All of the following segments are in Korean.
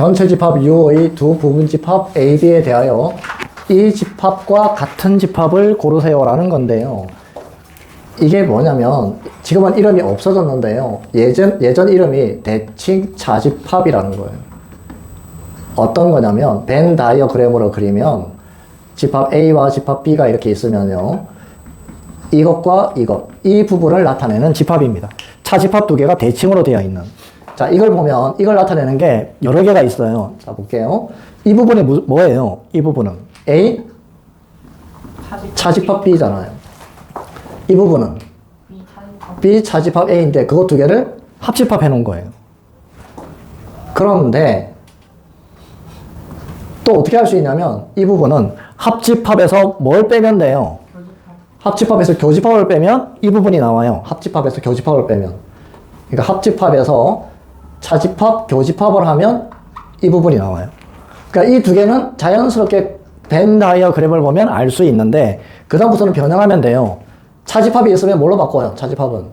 전체 집합 U의 두 부분 집합 A, B에 대하여 이 집합과 같은 집합을 고르세요라는 건데요. 이게 뭐냐면 지금은 이름이 없어졌는데요. 예전 예전 이름이 대칭 자집합이라는 거예요. 어떤 거냐면 벤 다이어그램으로 그리면 집합 A와 집합 B가 이렇게 있으면요. 이것과 이것, 이 부분을 나타내는 집합입니다. 차집합 두 개가 대칭으로 되어 있는. 자, 이걸 보면 이걸 나타내는 게 여러 개가 있어요. 자, 볼게요. 이 부분이 무- 뭐예요? 이 부분은 A 차집합 B잖아요. 이 부분은 B 차집합 A인데 그거 두 개를 합집합 해 놓은 거예요. 그런데 또 어떻게 할 수 있냐면 이 부분은 합집합에서 뭘 빼면 돼요? 합집합에서 교집합을 빼면 이 부분이 나와요. 합집합에서 교집합을 빼면. 그러니까 합집합에서 차집합, 교집합을 하면 이 부분이 나와요. 그러니까 이 두 개는 자연스럽게 벤 다이어그램을 보면 알 수 있는데 그 다음부터는 변형하면 돼요. 차집합이 있으면 뭘로 바꿔요? 차집합은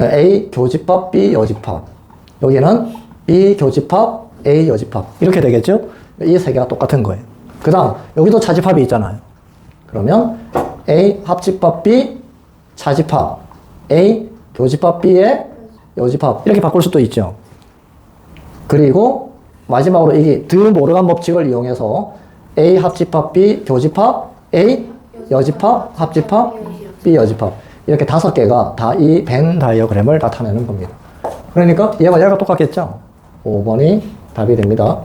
A 교집합, B 여집합. 여기는 B 교집합, A 여집합. 이렇게 되겠죠? 이 세 개가 똑같은 거예요. 그 다음, 여기도 차집합이 있잖아요. 그러면 A 합집합 B 차집합 A 교집합 B의 여집합 이렇게 바꿀 수도 있죠. 그리고 마지막으로 이게 드 모르간 법칙을 이용해서 A 합집합 B 교집합 A 여집합 합집합 B 여집합 이렇게 다섯 개가 다 이 벤 다이어그램을 나타내는 겁니다. 그러니까 얘와 얘가 똑같겠죠? 5번이 답이 됩니다.